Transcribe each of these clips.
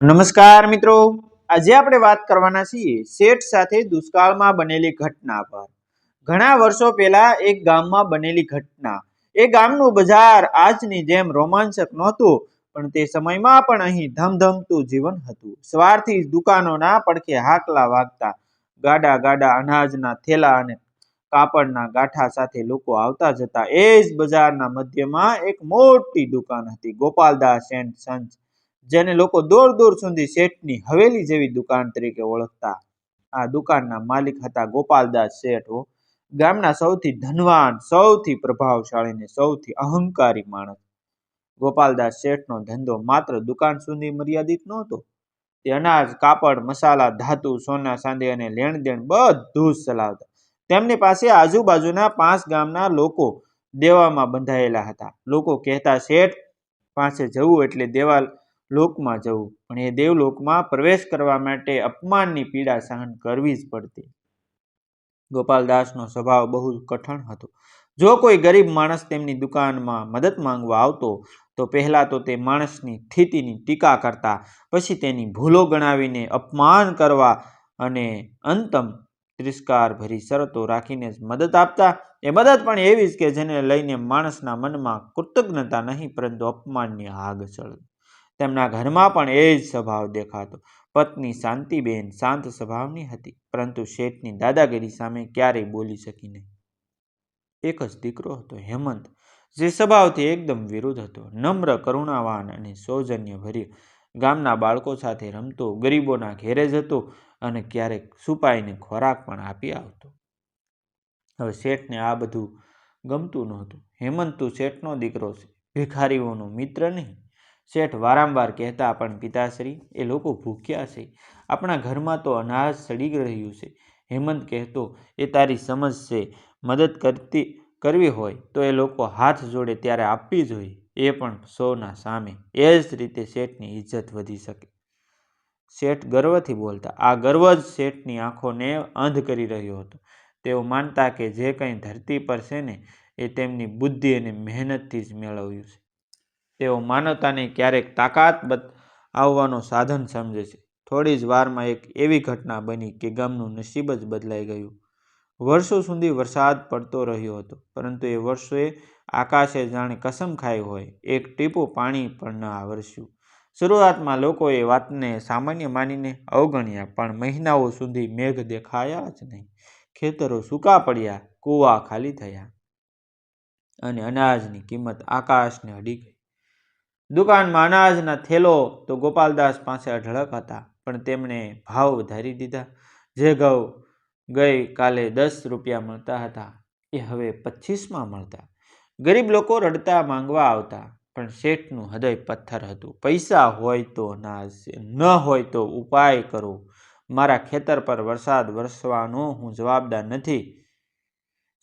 નમસ્કાર મિત્રો. આજે આપણે વાત કરવાના છીએ શેઠ સાથે દુષ્કાળમાં બનેલી ઘટના પર. ઘણા વર્ષો પહેલા એક ગામમાં બનેલી ઘટના. એ ગામનું બજાર આજની જેમ રોમાંચક નહોતું, પણ તે સમયમાં પણ અહીં ધમધમતું જીવન હતું. સવારથી દુકાનોના પડખે હાકલા વાગતા, ગાડા ગાડા અનાજના થેલા અને કાપડના ગાંઠા સાથે લોકો આવતા જતા, એ જ બજારના મધ્યમાં એક મોટી દુકાન હતી, ગોપાલદાસ એન્ડ સન્સ જેને લોકો દૂર દૂર સુધી શેઠની હવેલી જેવી દુકાન તરીકે ઓળખતા. આ દુકાનના માલિક હતા ગોપાલદાસ શેઠ ગામના સૌથી ધનવાન, સૌથી પ્રભાવશાળી ને સૌથી અહંકારી માણસ. ગોપાલદાસ શેઠનો ધંધો માત્ર દુકાન સુધી મર્યાદિત નહોતો. તે અનાજ, કાપડ, મસાલા, ધાતુ, સોના, ચાંદી અને લેણ દેણ બધું જ ચલાવતા. તેમની પાસે આજુબાજુના પાંચ ગામના લોકો દેવામાં બંધાયેલા હતા. લોકો કહેતા, શેઠ, પાસે જવું એટલે દેવાલ લોકમાં જવું. પણ એ દેવલોકમાં પ્રવેશ કરવા માટે અપમાનની પીડા સહન કરવી જ પડતી. ગોપાલદાસનો સ્વભાવ બહુ કઠણ હતો. જો કોઈ ગરીબ માણસ તેમની દુકાનમાં મદદ માંગવા આવતો, તો પહેલાં તો તે માણસની સ્થિતિની ટીકા કરતા, પછી તેની ભૂલો ગણાવીને અપમાન કરવા અને અંતમ તિરસ્કાર ભરી શરતો રાખીને જ મદદ આપતા. એ મદદ પણ એવી જ કે જેને લઈને માણસના મનમાં કૃતજ્ઞતા નહીં, પરંતુ અપમાનની આગ ચડતી. તેમના ઘરમાં પણ એ જ સ્વભાવ દેખાતો. પત્ની શાંતિબેન શાંત સ્વભાવની હતી, પરંતુ શેઠની દાદાગીરી સામે ક્યારેય બોલી શકી નહીં. એક જ દીકરો હતો, હેમંત, જે સ્વભાવથી એકદમ વિરુદ્ધ હતો, નમ્ર, કરુણાવાન અને સૌજન્ય ભર્યો ગામના બાળકો સાથે રમતો, ગરીબોના ઘેરે જતો અને ક્યારેક છુપાઈને ખોરાક પણ આપી આવતો. હવે શેઠને આ બધું ગમતું નહોતું. હેમંત તું શેઠનો દીકરો છે. ભિખારીઓનો મિત્ર નહીં. શેઠ વારંવાર કહેતા પણ પિતાશ્રી, એ લોકો ભૂખ્યા છે. આપણા ઘરમાં તો અનાજ સડી રહ્યું છે. હેમંત કહેતો, એ તારી સમજ છે. મદદ કરતી, કરવી હોય તો એ લોકો હાથ જોડે ત્યારે આપવી જોઈએ. એ પણ સૌના સામે. એ જ રીતે શેઠની ઇજ્જત વધી શકે. શેઠ ગર્વથી બોલતા, આ ગર્વ જ શેઠની આંખોને અંધ કરી રહ્યો હતો. તેઓ માનતા કે જે કંઈ ધરતી પર છે ને, એ તેમની બુદ્ધિ અને મહેનતથી જ મેળવ્યું છે. તેઓ માનવતાને ક્યારેક તાકાત આવવાનો સાધન સમજે છે. થોડી જ વારમાં એક એવી ઘટના બની કે ગામનું નસીબ જ બદલાઈ ગયું. વર્ષો સુધી વરસાદ પડતો રહ્યો હતો, પરંતુ એ વર્ષોએ આકાશે જાણે કસમ ખાઈ હોય, એક ટીપું પાણી પણ ન આવરસ્યું. શરૂઆતમાં લોકોએ વાતને સામાન્ય માનીને અવગણ્યા, પણ મહિનાઓ સુધી મેઘ દેખાયા જ નહીં. ખેતરો સૂકા પડ્યા, કૂવા ખાલી થયા અને અનાજની કિંમત આકાશને અડી ગઈ. દુકાનમાં અનાજના થેલો તો ગોપાલદાસ પાસે અઢળક હતા, પણ તેમણે ભાવ વધારી દીધા. જે ઘઉં ગઈ કાલે દસ રૂપિયા મળતા હતા, એ હવે પચીસમાં મળતા. ગરીબ લોકો રડતા માંગવા આવતા, પણ શેઠનું હૃદય પથ્થર હતું. પૈસા હોય તો અનાજ ન હોય તો ઉપાય કરો. મારા ખેતર પર વરસાદ વરસવાનો હું જવાબદાર નથી,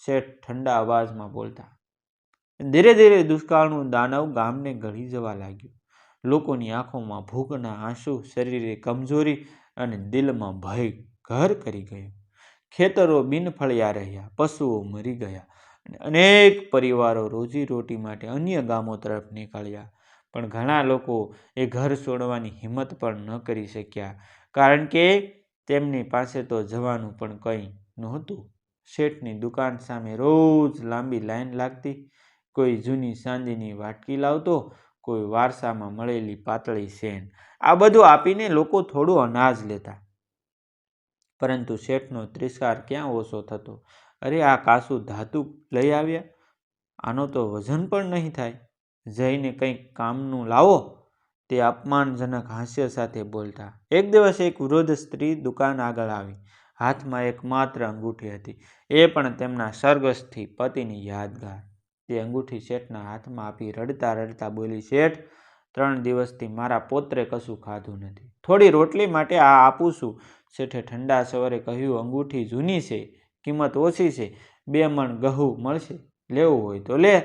શેઠ ઠંડા અવાજમાં બોલતા. ધીરે ધીરે દુષ્કાળનું દાનવ ગામને ગળી જવા લાગ્યું. લોકોની આંખોમાં ભૂખના આંસુ, શરીરે કમજોરી અને દિલમાં ભય ઘર કરી ગયો. ખેતરો બિનફળિયા રહ્યા, પશુઓ મરી ગયા અને અનેક પરિવારો રોજીરોટી માટે અન્ય ગામો તરફ નીકળ્યા. પણ ઘણા લોકો એ ઘર છોડવાની હિંમત પણ ન કરી શક્યા, કારણ કે તેમની પાસે તો જવાનું પણ કંઈ નહોતું. શેઠની દુકાન સામે રોજ લાંબી લાઈન લાગતી કોઈ જૂની ચાંદીની વાટકી લાવતો, કોઈ વારસામાં મળેલી પાતળી સેન. આ બધું આપીને લોકો થોડું અનાજ લેતા. પરંતુ શેઠનો ત્રિસ્કાર ક્યાં ઓછો થતો? અરે, આ કાસુ ધાતુ લઈ આવ્યા? આનો તો વજન પણ નહીં થાય. જઈને કંઈક કામનું લાવો. તે અપમાનજનક હાસ્ય સાથે બોલતા. એક દિવસ એક વૃદ્ધ સ્ત્રી દુકાન આગળ આવી. હાથમાં એક માત્ર અંગૂઠી હતી. એ પણ તેમના સર્ગસથી પતિની યાદગાર. તે અંગૂઠી શેઠના હાથમાં આપી રડતા રડતા બોલી, શેઠ, ત્રણ દિવસથી મારા પોત્રે કશું ખાધું નથી. થોડી રોટલી માટે આ આપું છું. શેઠે ઠંડા સવારે કહ્યું, અંગૂઠી જૂની છે, કિંમત ઓછી છે, બે મણ ગહું મળશે, લેવું હોય તો લે,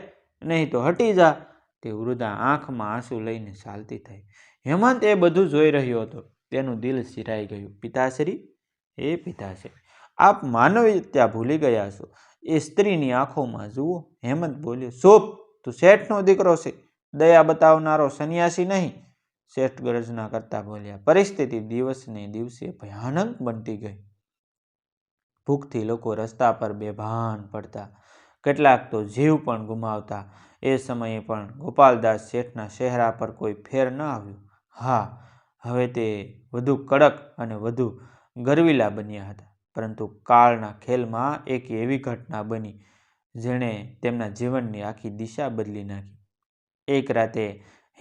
નહીં તો હટી જા. તે વૃદ્ધા આંખમાં આંસુ લઈને ચાલતી થઈ. હેમંત એ બધું જોઈ રહ્યો હતો. તેનું દિલ સિરાઈ ગયું. પિતાશ્રી એ પિતાશ્રી, આપ માનવીયતા ભૂલી ગયા છો. એ સ્ત્રીની આંખોમાં જુઓ, હેમંત બોલ્યો, શોભ, તું શેઠનો દીકરો છે. દયા બતાવનારો સંન્યાસી નહીં. શેઠ ગરજના કરતા બોલ્યા, પરિસ્થિતિ દિવસને દિવસે ભયાનક બનતી ગઈ. ભૂખથી લોકો રસ્તા પર બેભાન પડતા, કેટલાક તો જીવ પણ ગુમાવતા. એ સમયે પણ ગોપાલદાસ શેઠના ચહેરા પર કોઈ ફેર ન આવ્યો. હા, હવે તે વધુ કડક અને વધુ ગરવીલા બન્યા હતા. પરંતુ કાળના ખેલમાં એક એવી ઘટના બની, જેણે તેમના જીવનની આખી દિશા બદલી નાખી. એક રાતે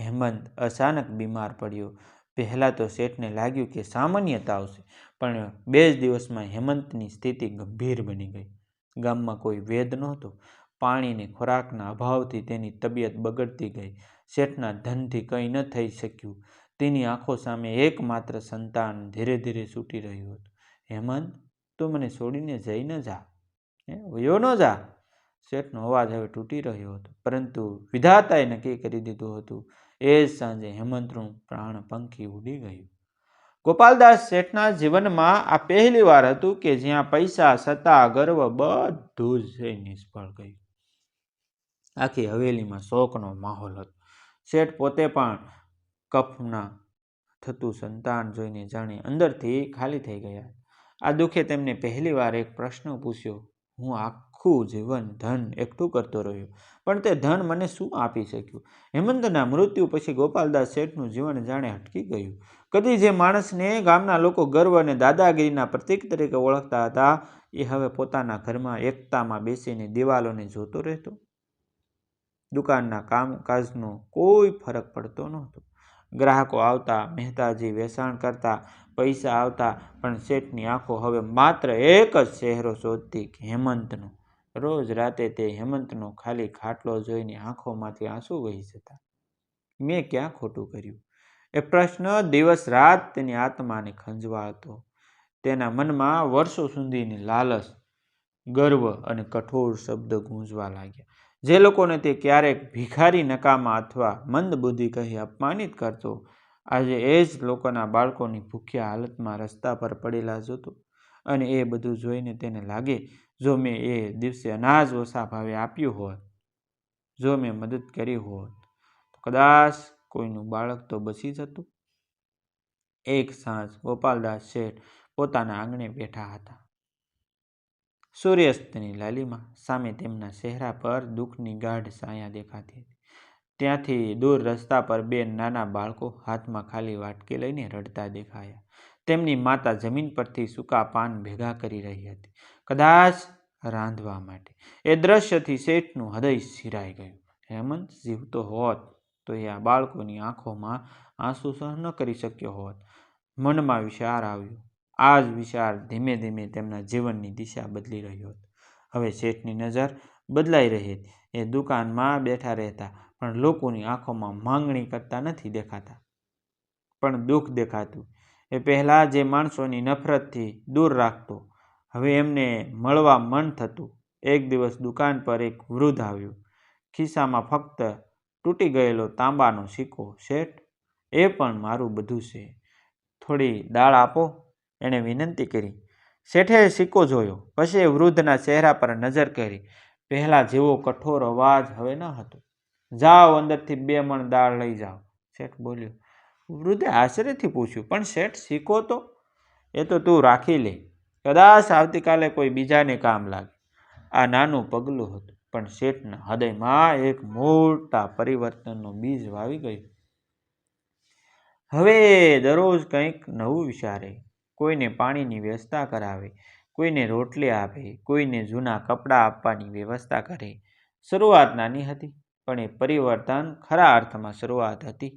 હેમંત અચાનક બીમાર પડ્યો. પહેલાં તો શેઠને લાગ્યું કે સામાન્ય તાવ છે પણ બે જ દિવસમાં હેમંતની સ્થિતિ ગંભીર બની ગઈ. ગામમાં કોઈ વેદ નહોતો. પાણીને ખોરાકના અભાવથી તેની તબિયત બગડતી ગઈ. શેઠના ધનથી કંઈ ન થઈ શક્યું. તેની આંખો સામે એકમાત્ર સંતાન ધીરે ધીરે છૂટી રહ્યું હતું. હેમંત તું મને છોડીને જઈ ન જા. હે, વયો ન જા. શેઠનો અવાજ હવે તૂટી રહ્યો હતો, પરંતુ વિધાતાએ નક્કી કરી દીધું હતું. એ જ સાંજે હેમંતનું પ્રાણ પંખી ઉડી ગયું. ગોપાલદાસ શેઠના જીવનમાં આ પહેલી વાર હતું કે જ્યાં પૈસા, સત્તા, ગર્વ બધું જ નિષ્ફળ ગયું. આખી હવેલીમાં શોકનો માહોલ હતો. શેઠ પોતે પણ કફના થતું સંતાન જોઈને જાણે અંદરથી ખાલી થઈ ગયા. આ દુઃખે તેમને પહેલીવાર એક પ્રશ્ન પૂછ્યો, હું આખું જીવન ધન એકઠું કરતો રહ્યો, પણ તે ધન મને શું આપી શક્યું? હેમંતના મૃત્યુ પછી ગોપાલદાસ શેઠનું જીવન જાણે હટકી ગયું. કદી જે માણસને ગામના લોકો ગર્વ અને દાદાગીરીના પ્રતીક તરીકે ઓળખતા હતા, એ હવે પોતાના ઘરમાં એકતામાં બેસીને દિવાલોને જોતો રહેતો. દુકાનના કામકાજનો કોઈ ફરક પડતો નહોતો. ગ્રાહકો આવતા, મહેતાજી વેચાણ કરતા, પૈસા આવતા, પણ શેઠની આંખો હવે માત્ર એક જ ચહેરો શોધતી હેમંતનો. રોજ રાતે તે હેમંતનો ખાલી ખાટલો જોઈને આંખોમાંથી આંસુ વહી જતા. મેં ક્યાં ખોટું કર્યું? એ પ્રશ્ન દિવસ રાત તેની આત્માને ખંજવાળતો. તેના મનમાં વર્ષો સુધીની લાલચ, ગર્વ અને કઠોર શબ્દ ગૂંજવા લાગ્યા. જે લોકોને તે ક્યારેક ભિખારી નકામા અથવા મંદ બુદ્ધિ કહી અપમાનિત કરતો, આજે એ જ લોકોના બાળકોની ભૂખ્યા હાલતમાં રસ્તા પર પડેલા જોતો અને એ બધું જોઈને તેને લાગે, જો મેં એ દિવસે અનાજ ઓછા ભાવે આપ્યું હોત, જો મેં મદદ કરી હોત, તો કદાચ કોઈનું બાળક તો બચી જતું. એક સાંજ ગોપાલદાસ શેઠ પોતાના આંગણે બેઠા હતા. સૂર્યાસ્તની લાલીમાં સામે તેમના ચહેરા પર દુઃખની ગાઢ છાયા દેખાતી હતી. ત્યાંથી દૂર રસ્તા પર બે નાના બાળકો હાથમાં ખાલી વાટકી લઈને રડતા દેખાયા. તેમની માતા જમીન પરથી સૂકા પાન ભેગા કરી રહી હતી, કદાચ રાંધવા માટે. એ દ્રશ્યથી શેઠનું હૃદય સિરાઈ ગયું. હેમંત, જીવતો હોત તો એ આ બાળકોની આંખોમાં આંસુ સહન ન કરી શક્યો હોત. મનમાં વિચાર આવ્યો. આ જ વિચાર ધીમે ધીમે તેમના જીવનની દિશા બદલી રહ્યો હતો. હવે શેઠની નજર બદલાઈ રહી હતી. એ દુકાનમાં બેઠા રહેતા, પણ લોકોની આંખોમાં માંગણી કરતા નથી દેખાતા. પણ દુઃખ દેખાતું. એ પહેલાં જે માણસોની નફરતથી દૂર રાખતો, હવે એમને મળવા મન થતું. એક દિવસ દુકાન પર એક વૃદ્ધ આવ્યું. ખિસ્સામાં ફક્ત તૂટી ગયેલો તાંબાનો સિક્કો, શેઠ, એ પણ મારું બધું છે. થોડી દાળ આપો. એણે વિનંતી કરી. શેઠે સિક્કો જોયો. પછી વૃદ્ધના ચહેરા પર નજર કરી. પહેલાં જેવો કઠોર અવાજ હવે ન હતો. જાઓ, અંદરથી બે મણ દાળ લઈ જાઓ. શેઠ બોલ્યો. વૃદ્ધે આશ્ચર્યથી પૂછ્યું, પણ શેઠ, સિક્કો તો? એ તો તું રાખી લે. કદાચ આવતીકાલે કોઈ બીજાને કામ લાગે. આ નાનું પગલું હતું, પણ શેઠના હૃદયમાં એક મોટા પરિવર્તનનો બીજ વાવી ગયું. હવે દરરોજ કંઈક નવું વિચારે. કોઈને પાણીની વ્યવસ્થા કરાવે, કોઈને રોટલી આપે, કોઈને જૂના કપડાં આપવાની વ્યવસ્થા કરે. શરૂઆત નાની હતી, પણ એ પરિવર્તન ખરા અર્થમાં શરૂઆત હતી.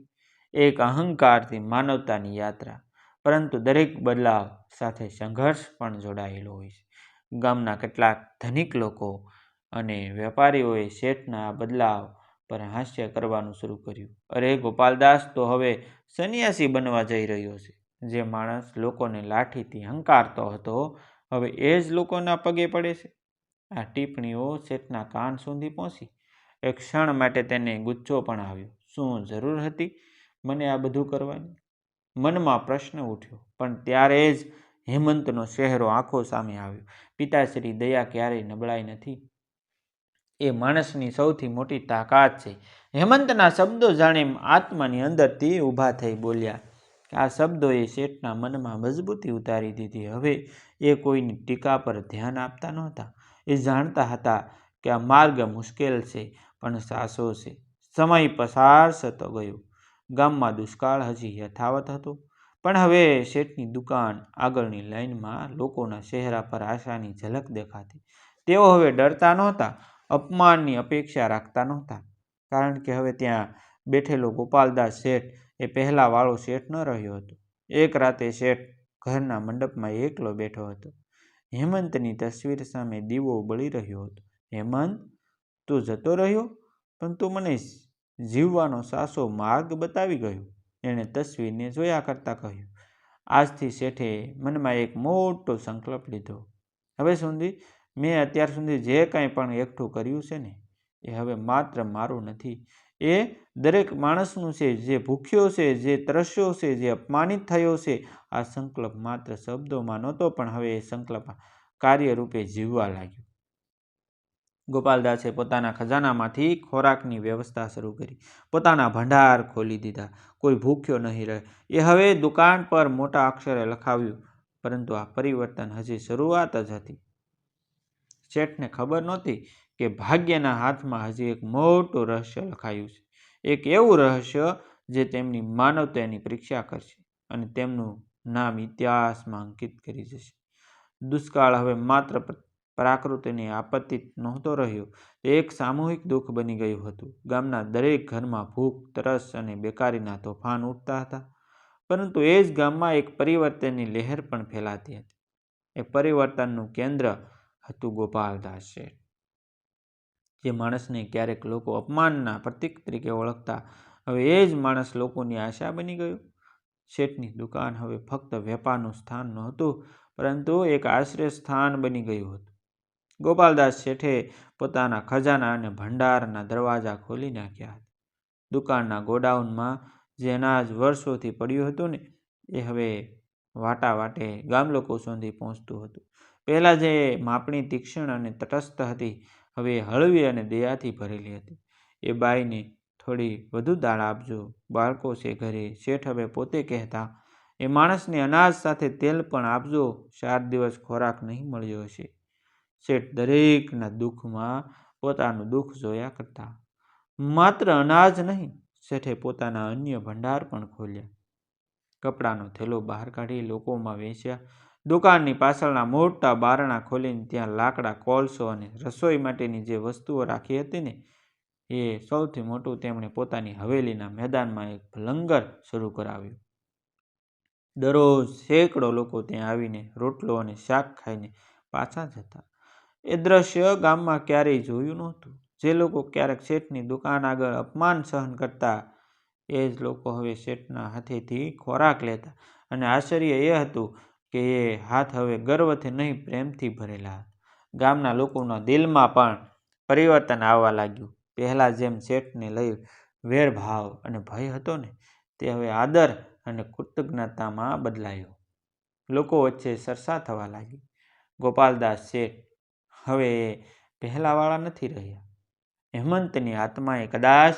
એક અહંકારથી માનવતાની યાત્રા, પરંતુ દરેક બદલાવ સાથે સંઘર્ષ પણ જોડાયેલો હોય છે. ગામના કેટલાક ધનિક લોકો અને વેપારીઓએ શેઠના બદલાવ પર હાસ્ય કરવાનું શરૂ કર્યું. અરે ગોપાલદાસ, તો હવે સંન્યાસી બનવા જઈ રહ્યો છે. જે માણસ લોકોને લાઠીથી હંકારતો હતો, હવે એ જ લોકોના પગે પડે છે. આ ટિપ્પણીઓ શેઠના કાન સુધી પહોંચી. એક ક્ષણ માટે તેને ગુચ્છો પણ આવ્યો. શું જરૂર હતી મને આ બધું કરવાની? મનમાં પ્રશ્ન ઉઠ્યો, પણ ત્યારે જ હેમંતનો ચહેરો આંખો સામે આવ્યો. પિતાશ્રી, દયા ક્યારેય નબળાઈ નથી. એ માણસની સૌથી મોટી તાકાત છે. હેમંતના શબ્દો જાણે આત્માની અંદરથી ઊભા થઈ બોલ્યા આ શબ્દોએ શેઠના મનમાં મજબૂતી ઉતારી દીધી. હવે એ કોઈની ટીકા પર ધ્યાન આપતા નહોતા. એ જાણતા હતા કે આ માર્ગ મુશ્કેલ છે, પણ સાસો છે. સમય પસાર થતો ગયો. ગામમાં દુષ્કાળ હજી યથાવત હતો. પણ હવે શેઠની દુકાન આગળની લાઈનમાં લોકોના ચહેરા પર આશાની ઝલક દેખાતી. તેઓ હવે ડરતા નહોતા, અપમાનની અપેક્ષા રાખતા નહોતા. કારણ કે હવે ત્યાં બેઠેલો ગોપાલદાસ શેઠ એ પહેલાં વાળો શેઠ ન રહ્યો હતો. એક રાતે શેઠ ઘરના મંડપમાં એકલો બેઠો હતો. હેમંતની તસવીર સામે દીવો બળી રહ્યો હતો. હેમંત, તું જતો રહ્યો? પણ તું મને જીવવાનો સાસો માર્ગ બતાવી ગયો. એણે તસવીરને જોયા કરતાં કહ્યું. આજથી શેઠે મનમાં એક મોટો સંકલ્પ લીધો. હવે સુધી મેં અત્યાર સુધી જે કાંઈ પણ એકઠું કર્યું છે ને, એ હવે માત્ર મારું નથી. એ દરેક માણસનું છે, જે ભૂખ્યો છે, જે ત્રસ્યો છે, જે અપમાનિત થયો છે, આ સંકલ્પ માત્ર શબ્દોમાં નહોતો, પણ હવે એ સંકલ્પ કાર્યરૂપે જીવવા લાગ્યો. ગોપાલદાસે પોતાના ખજાનામાંથી ખોરાકની વ્યવસ્થા શરૂ કરી. પોતાના ભંડાર ખોલી દીધા. કોઈ ભૂખ્યો નહીં રહે. એ હવે દુકાન પર મોટા અક્ષરે લખાવ્યું, પરંતુ આ પરિવર્તન હજી શરૂઆત જ હતી. શેઠને ખબર નહોતી કે ભાગ્યના હાથમાં હજી એક મોટું રહસ્ય લખાયું છે. એક એવું રહસ્ય જે તેમની માનવતાની પરીક્ષા કરશે અને તેમનું નામ ઇતિહાસમાં અંકિત કરી જશે. દુષ્કાળ હવે માત્ર પ્રાકૃતિની આપત્તિ નહોતો રહ્યો, તે એક સામૂહિક દુઃખ બની ગયું હતું. ગામના દરેક ઘરમાં ભૂખ, તરસ અને બેકારીના તોફાન ઉઠતા હતા, પરંતુ એ જ ગામમાં એક પરિવર્તનની લહેર પણ ફેલાતી હતી. એ પરિવર્તનનું કેન્દ્ર હતું ગોપાલદાસ શેઠ. જે માણસને ક્યારેક લોકો અપમાનના પ્રતીક તરીકે ઓળખતા, હવે એ જ માણસ લોકોની આશા બની ગયો. શેઠની દુકાન હવે ફક્ત વેપારનું સ્થાન નહોતું, પરંતુ એક આશ્રય સ્થાન બની ગયું હતું. ગોપાલદાસ શેઠે પોતાના ખજાના અને ભંડારના દરવાજા ખોલી નાખ્યા હતા. દુકાનના ગોડાઉનમાં જે અનાજ વર્ષોથી પડ્યું હતું ને, એ હવે વાટા વાટે ગામ લોકો સુધી પહોંચતું હતું. પહેલાં જે માપણી તીક્ષ્ણ અને તટસ્થ હતી હવે હળવી અને દયાથી ભરેલી હતી. એ બાઈને થોડી વધુ દાળ આપજો. બાળકો છે ઘરે. શેઠ હવે પોતે કહેતા, એ માણસને અનાજ સાથે તેલ પણ આપજો. ચાર દિવસ ખોરાક નહીં મળ્યો હશે. શેઠ દરેકના દુઃખમાં પોતાનું દુઃખ જોયા કરતા, માત્ર અનાજ નહીં. શેઠે પોતાના અન્ય ભંડાર પણ ખોલ્યા. કપડાનો થેલો બહાર કાઢી લોકોમાં વેચ્યા. દુકાનની પાછળના મોટા બારણા ખોલીને ત્યાં લાકડા, કોલસો અને રસોઈ માટેની જે વસ્તુઓ રાખી હતી ને, એ સૌથી મોટું તેમણે પોતાની હવેલીના મેદાનમાં એક લંગર શરૂ કરાવ્યું. દરરોજ સેંકડો લોકો ત્યાં આવીને રોટલો અને શાક ખાઈને પાછા જતા. એ દ્રશ્ય ગામમાં ક્યારેય જોયું નહોતું. જે લોકો ક્યારેક શેઠની દુકાન આગળ અપમાન સહન કરતા, એ જ લોકો હવે શેઠના હાથેથી ખોરાક લેતા. અને આશ્ચર્ય એ હતું કે એ હાથ હવે ગર્વથી નહીં, પ્રેમથી ભરેલા. ગામના લોકોના દિલમાં પણ પરિવર્તન આવવા લાગ્યું. પહેલાં જેમ શેઠને લઈ વેરભાવ અને ભય હતો ને, તે હવે આદર અને કૃતજ્ઞતામાં બદલાયો. લોકો વચ્ચે સરસા થવા લાગી. ગોપાલદાસ શેઠ હવે પહેલાંવાળા નથી રહ્યા. હેમંતની આત્માએ કદાચ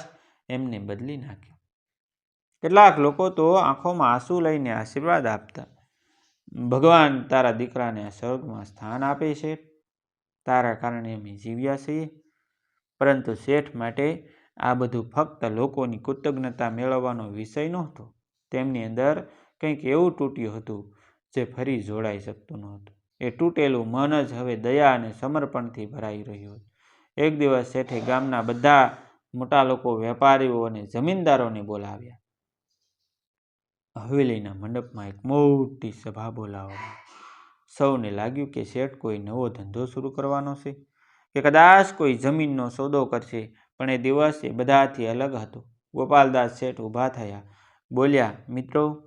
એમને બદલી નાખ્યો. કેટલાક લોકો તો આંખોમાં આંસુ લઈને આશીર્વાદ આપતા ભગવાન તારા દીકરાને સ્વર્ગમાં સ્થાન આપે છે. તારા કારણે અમે જીવ્યા છીએ. પરંતુ શેઠ માટે આ બધું ફક્ત લોકોની કૃતજ્ઞતા મેળવવાનો વિષય નહોતો. તેમની અંદર કંઈક એવું તૂટ્યું હતું જે ફરી જોડાઈ શકતું નહોતું. એ તૂટેલું મન જ હવે દયા અને સમર્પણથી ભરાઈ રહ્યું હતું. એક દિવસ શેઠે ગામના બધા મોટા લોકો વેપારીઓ અને જમીનદારોને બોલાવ્યા. હવેલીના મંડપમાં એક મોટી સભા બોલાવવામાં સૌને લાગ્યું કે શેઠ કોઈ નવો ધંધો શરૂ કરવાનો છે, કે કદાચ કોઈ જમીનનો સોદો કરશે. પણ એ દિવસ એ બધાથી અલગ હતો. ગોપાલદાસ શેઠ ઊભા થયા. બોલ્યા, મિત્રો,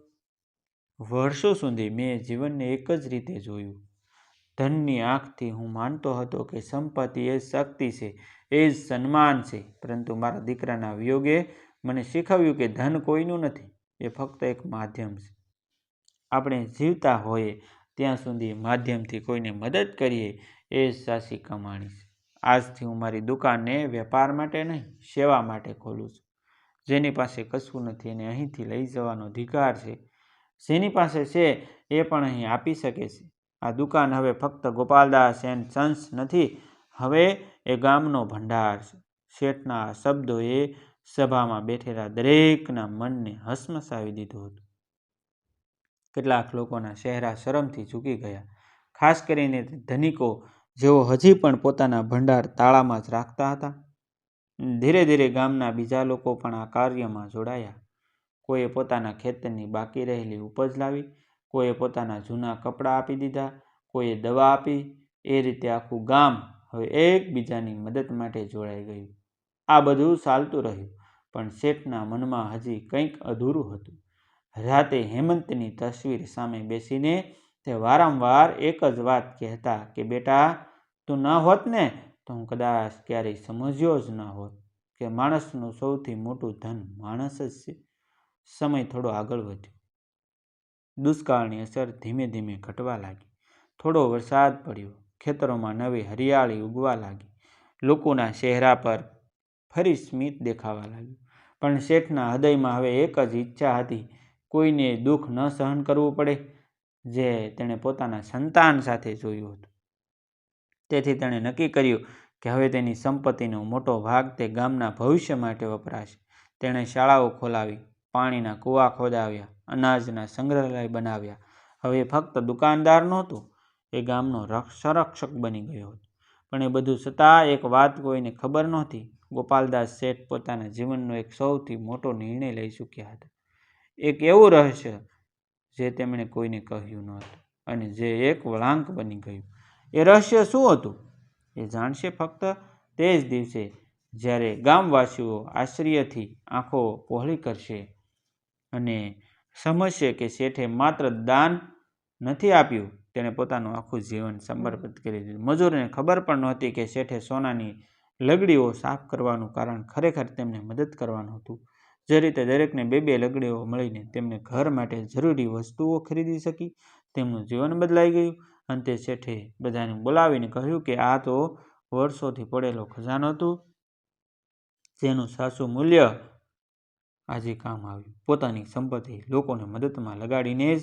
વર્ષો સુધી મેં જીવનને એક જ રીતે જોયું. ધનની આંખથી હું માનતો હતો કે સંપત્તિ એ શક્તિ છે, એ જ સન્માન છે. પરંતુ મારા દીકરાના વિયોગે મને શીખવ્યું કે ધન કોઈનું નથી. એ ફક્ત એક માધ્યમ છે. આપણે જીવતા હોઈએ ત્યાં સુધી માધ્યમથી કોઈને મદદ કરીએ એ સાચી કમાણી છે. આજથી હું મારી દુકાનને વેપાર માટે નહીં, સેવા માટે ખોલું છું. જેની પાસે કશું નથી એને અહીંથી લઈ જવાનો અધિકાર છે. જેની પાસે છે એ પણ અહીં આપી શકે છે. આ દુકાન હવે ફક્ત ગોપાલદાસ એન્ડ સન્સ નથી, હવે એ ગામનો ભંડાર છે. શેઠના શબ્દોએ સભામાં બેઠેલા દરેકના મનને હસમસાવી દીધું હતું. કેટલાક લોકોના ચહેરા શરમથી ઝૂકી ગયા. ખાસ કરીને ધનિકો જેઓ હજી પણ પોતાના ભંડાર તાળામાં જ રાખતા હતા. ધીરે ધીરે ગામના બીજા લોકો પણ આ કાર્યમાં જોડાયા. કોઈએ પોતાના ખેતરની બાકી રહેલી ઉપજ લાવી, કોઈએ પોતાના જૂના કપડાં આપી દીધા, કોઈએ દવા આપી. એ રીતે આખું ગામ હવે એકબીજાની મદદ માટે જોડાઈ ગયું. આ બધું ચાલતું રહ્યું. પણ શેઠના મનમાં હજી કંઈક અધૂરું હતું. રાતે હેમંતની તસવીર સામે બેસીને તે વારંવાર એક જ વાત કહેતા કે, બેટા, તું ન હોત ને, તો હું કદાચ ક્યારેય સમજ્યો જ ન હોત કે માણસનું સૌથી મોટું ધન માણસ જ છે. સમય થોડો આગળ વધ્યો. દુષ્કાળની અસર ધીમે ધીમે ઘટવા લાગી. થોડો વરસાદ પડ્યો. ખેતરોમાં નવી હરિયાળી ઉગવા લાગી. લોકોના ચહેરા પર ફરી સ્મિત દેખાવા લાગ્યું. પણ શેઠના હૃદયમાં હવે એક જ ઈચ્છા હતી, કોઈને દુઃખ ન સહન કરવું પડે, જે તેણે પોતાના સંતાન સાથે જોયું હતું. તેથી તેણે નક્કી કર્યું કે હવે તેની સંપત્તિનો મોટો ભાગ તે ગામના ભવિષ્ય માટે વપરાશે. તેણે શાળાઓ ખોલાવી, પાણીના કૂવા ખોદાવ્યા, અનાજના સંગ્રહાલય બનાવ્યા. હવે ફક્ત દુકાનદાર નહોતો, એ ગામનો સંરક્ષક બની ગયો હતો. પણ એ બધું છતાં એક વાત કોઈને ખબર નહોતી ગોપાલદાસ શેઠ પોતાના જીવનનો એક સૌથી મોટો નિર્ણય લઈ ચૂક્યા હતા. એક એવું રહસ્ય જે તેમણે કોઈને કહ્યું નહોતું અને જે એક વળાંક બની ગયું. એ રહસ્ય શું હતું? એ જાણશે ફક્ત તે જ દિવસે જ્યારે ગામવાસીઓ આશ્ચર્યથી આંખો પહોળી કરશે અને સમજશે કે શેઠે માત્ર દાન નથી આપ્યું, તેણે પોતાનું આખું જીવન સમર્પિત કરી દીધું. મજૂરને ખબર પણ નહોતી કે શેઠે સોનાની લગડીઓ સાફ કરવાનું કારણ ખરેખર તેમને મદદ કરવાનું હતું. જે રીતે દરેકને બે બે લગડીઓ મળીને તેમને ઘર માટે જરૂરી વસ્તુઓ ખરીદી શકી, તેમનું જીવન બદલાઈ ગયું. અંતે શેઠે બધાને બોલાવીને કહ્યું કે આ તો વર્ષોથી પડેલો ખજાનો હતું, જેનું સાસુ મૂલ્ય આજે કામ આવ્યું. પોતાની સંપત્તિ લોકોને મદદમાં લગાડીને જ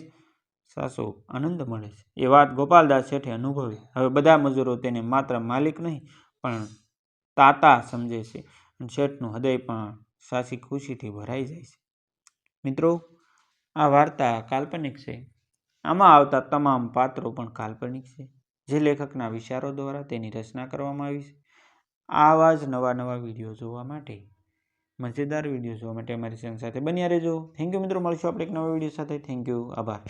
સાસુ આનંદ મળે છે. એ વાત ગોપાલદાસ શેઠે અનુભવી. હવે બધા મજૂરો તેને માત્ર માલિક નહીં, પણ તાતા સમજે છે અને શેઠનું હૃદય પણ સાચી ખુશીથી ભરાઈ જાય છે. મિત્રો, આ વાર્તા કાલ્પનિક છે. આમાં આવતા તમામ પાત્રો પણ કાલ્પનિક છે. જે લેખકના વિચારો દ્વારા તેની રચના કરવામાં આવી છે. આવા જ નવા નવા વીડિયો જોવા માટે, મજેદાર વીડિયો જોવા માટે અમારી ચેનલ સાથે બન્યા રહેજો. થેન્ક યુ મિત્રો. મળીશું આપણે એક નવા વીડિયો સાથે. થેન્ક યુ આભાર.